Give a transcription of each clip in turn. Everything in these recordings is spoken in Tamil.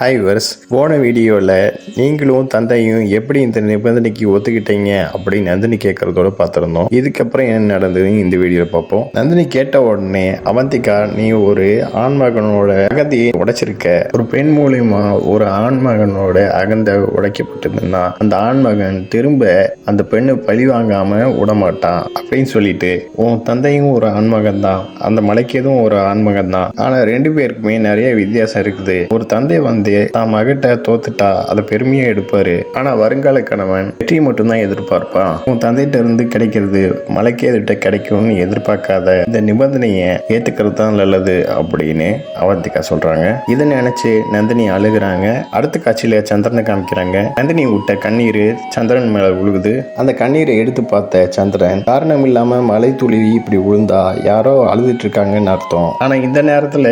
ஹை வர்ஸ் போன வீடியோவில் நீங்களும் தந்தையும் எப்படி இந்த நிபந்தனைக்கு ஒத்துக்கிட்டீங்க அப்படின்னு நந்தினி கேட்கறதோட பார்த்துருந்தோம் இதுக்கப்புறம் என்ன நடந்ததுன்னு இந்த வீடியோவில் பார்ப்போம் நந்தினி கேட்ட உடனே அவந்திகா நீ ஒரு ஆண்மகனோட அகந்தியை உடைச்சிருக்க. ஒரு பெண் மூலியமா ஒரு ஆண்மகனோட அகந்தை உடைக்கப்பட்டதுன்னா அந்த ஆண்மகன் திரும்ப அந்த பெண்ணை பழி வாங்காம விடமாட்டான் அப்படின்னு சொல்லிட்டு உன் தந்தையும் ஒரு ஆண்மகன் தான். அந்த மலைக்கேதும் ஒரு ஆண்மகன் தான். ஆனால் ரெண்டு பேருக்குமே நிறைய வித்தியாசம் இருக்குது. ஒரு தந்தை வந்து தான் மகிட்ட தோத்துட்டா அதை பெருமையா எடுப்பாரு. ஆனா வருங்கால கணவன் வெற்றி மட்டும்தான் எதிர்பார்ப்பான் உன் தந்தைகிட்ட இருந்து கிடைக்கிறது மலைக்கேதுகிட்ட கிடைக்கும்னு எதிர்பார்க்காத இந்த நிபந்தனையை ஏத்துக்கிறது தான் நல்லது அப்படின்னு அவந்திகா சொல்றாங்க. இதை நினைச்சு நந்தினி அழுகுறாங்க. அடுத்த காட்சியில சந்திரனை காமிக்கிறாங்க. நந்தினி விட்ட கண்ணீர் சந்திரன் மேல விழுகுது அந்த கண்ணீரை எடுத்து பார்த்த சந்திரன் காரணம் இல்லாம மலை துளி இப்படி விழுந்தா யாரோ அழுதுட்டு இருக்காங்கன்னு அர்த்தம். ஆனா இந்த நேரத்துல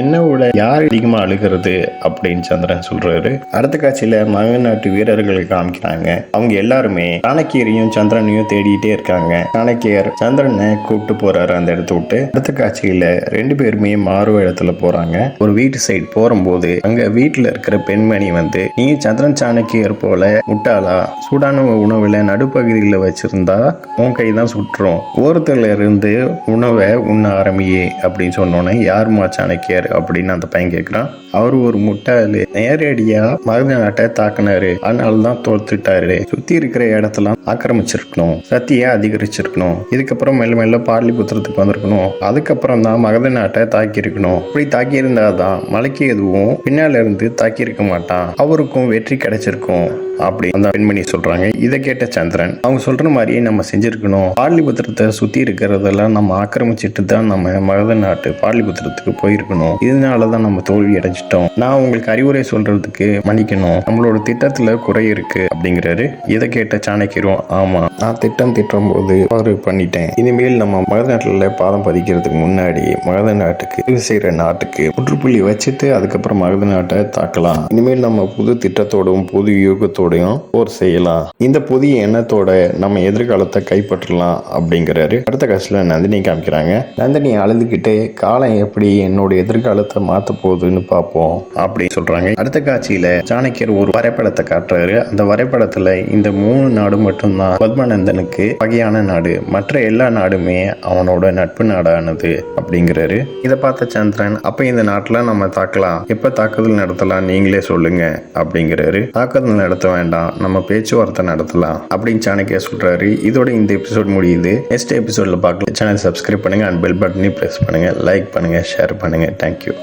என்ன விட யார் அதிகமா அழுகிறது அப்படின்னு சந்திரன் சொல்றாரு. அடுத்த காட்சியில மக நாட்டு வீரர்களை காமிக்கிறாங்க. அவங்க எல்லாருமே சாணக்கியரையும் சந்திரனையும் தேடிட்டே இருக்காங்க. சாணக்கியர் சந்திரனை கூப்பிட்டு போறாரு அந்த இடத்த விட்டு. அடுத்த காட்சியில ரெண்டு பேருமே மாறு இடத்துல போறாங்க. ஒரு வீட்டு சைடு போகும்போது அங்க வீட்டுல இருக்கிற பெண்மணி வந்து நீ சந்திரன் சாணக்கியர் போல முட்டாளா? சூடான உணவுல நடுப்பகுதியில் வச்சிருந்தா உன் கை தான் சுட்டுரும் ஓரத்துல இருந்து உணவை உண்ண ஆரம்பியே அப்படின்னு சொன்னோன்னே யாருமா சாணக்கியர்? அப்படின்னு அந்த பையன் கேட்குறான் அவர் ஒரு முட்டை முட்டாளு நேரடியா மருத நாட்டை தாக்குனாரு. அதனால தான் தோத்துட்டாரு. சுத்தி இருக்கிற இடத்தெல்லாம் ஆக்கிரமிச்சிருக்கணும். சத்தியை அதிகரிச்சிருக்கணும். இதுக்கப்புறம் மெல்ல மெல்ல பாடலிபுத்திரத்துக்கு வந்திருக்கணும். அதுக்கப்புறம் தான் மகத நாட்டை தாக்கி இருக்கணும் இப்படி தாக்கி இருந்தாதான் மலைக்கு எதுவும் பின்னால இருந்து தாக்கி இருக்க மாட்டான். அவருக்கும் வெற்றி கிடைச்சிருக்கும். அப்படி அந்த பெண்மணி சொல்றாங்க. இதை கேட்ட சந்திரன் அவங்க சொல்ற மாதிரியே நம்ம செஞ்சிருக்கணும். பாலிபுத்திரத்தை சுத்தி இருக்கிறதெல்லாம் நம்ம ஆக்கிரமிச்சிட்டு தான் நம்ம மகத நாட்டு பாலிபுத்திரத்துக்கு போயிருக்கணும். இதனால தான் நம்ம தோல்வி அடைஞ்சிட்டோம். நான் உங்களுக்கு அறிவுரை சொல்றதுக்கு மன்னிக்கணும். நம்மளோட திட்டத்துல குறை இருக்கு அப்படிங்கிறாரு. இதை கேட்ட சாணக்கியரும் ஆமா நான் திட்டம் திட்டும் போது தவறு பண்ணிட்டேன். இனிமேல் நம்ம மகத நாட்டில் பாதம் பதிக்கிறதுக்கு முன்னாடி மகத நாட்டுக்கு இது செய்யற நாட்டுக்கு முற்றுப்புள்ளி வச்சுட்டு அதுக்கப்புறம் மகத நாட்டை தாக்கலாம். இனிமேல் நம்ம புது திட்டத்தோடும் புது யூகத்தோடையும் போர் செய்யலாம். இந்த புதிய எண்ணத்தோட நம்ம எதிர்காலத்தை கைப்பற்றலாம் அப்படிங்கிறாரு. அடுத்த காட்சியில நந்தினி காமிக்கிறாங்க. நந்தினி அழுதுகிட்டே காலம் எப்படி என்னோட எதிர்காலத்தை மாற்ற போகுதுன்னு பார்ப்போம் அப்படின்னு சொல்றாங்க. அடுத்த காட்சியில சாணக்கியர் ஒரு வரைபடத்தை காட்டுறாரு. அந்த வரைபடத்துல இந்த மூணு நாடு மட்டும்தான். பத்மநந்தனுக்கு வகையான நாடு. மற்ற எல்லா நாடுமே அவனோட நட்பு நாடானது அப்படிங்கிறாரு. இதை பார்த்த சந்திரன் அப்ப இந்த நாட்டுல நம்ம தாக்கலாம். எப்ப தாக்குதல் நடத்தலாம் நீங்களே சொல்லுங்க அப்படிங்கிறாரு. தாக்குதல் நடத்த வேண்டாம். நம்ம பேச்சுவார்த்தை நடத்தலாம் அப்படின்னு சாணக்கியா சொல்றாரு. இதோட இந்த எபிசோட் முடியுது. நெக்ஸ்ட் எபிசோட்ல பார்க்கலாம். சேனல் சப்ஸ்கிரைப் பண்ணுங்க. அண்ட் பெல் பட்டனையும் ப்ரெஸ் பண்ணுங்க. லைக் பண்ணுங்க. ஷேர் பண்ணுங்க. Thank you